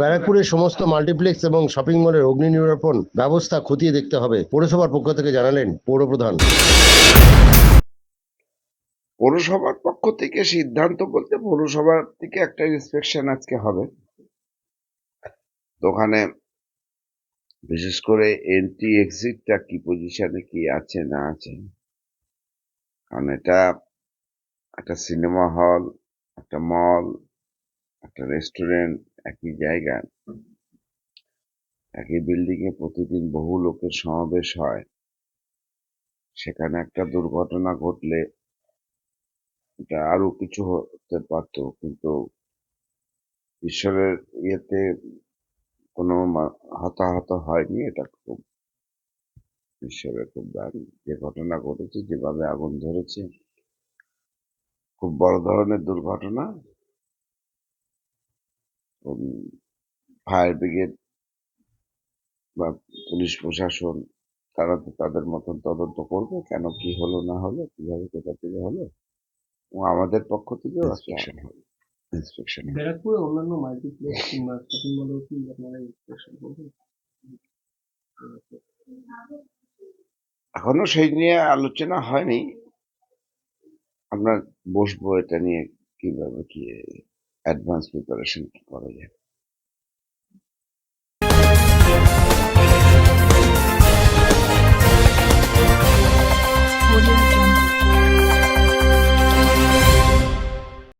ব্যারাকপুরের সমস্ত মাল্টিপ্লেক্স এবং শপিং মলের অগ্নি নিরাপণ ব্যবস্থা খতিয়ে দেখতে হবে, পৌরসভার পক্ষ থেকে জানালেন পৌরপ্রধান। পৌরসভার পক্ষ থেকে সিদ্ধান্ত বলতে পৌরসভার থেকে একটা ইন্সপেকশন আজকে হবে। ওখানে বিশেষ করে এন্ট্রি এক্সিটটা কি পজিশনে কি আছে, না আছে, কারণ এটা একটা সিনেমা হল একটা মল একটা রেস্টুরেন্ট একই জায়গা, একই বিল্ডিং এ প্রতিদিন বহু লোকের সমাবেশ হয়। সেখানে একটা দুর্ঘটনা ঘটলে এটা আরও কিছু হতে পারতো, কিন্তু ঈশ্বরের ইয়েতে কোনো হতাহত হয়নি, এটা খুব ঈশ্বরের খুব দান যে ঘটনা ঘটেছে, যেভাবে আগুন ধরেছে, খুব বড় ধরনের দুর্ঘটনা। ফায়ার ব্রিগেড বা পুলিশ প্রশাসন তারা তো তাদের মতন তদন্ত করবে কেন কি হলো না হলো কীভাবে কোথা থেকে হলো? আমাদের পক্ষ থেকেও ইন্সপেকশন হবে। ইন্সপেকশন ব্যারাকপুরে অন্যান্য মাল্টিপ্লেক্স কিংবা শপিং মলেও কি আপনারা ইন্সপেকশন করবেন। এখনও সেই নিয়ে আলোচনা হয়নি। আমরা বসবো এটা নিয়ে কীভাবে কি অ্যাডভান্স প্রিপারেশন কি করা যায়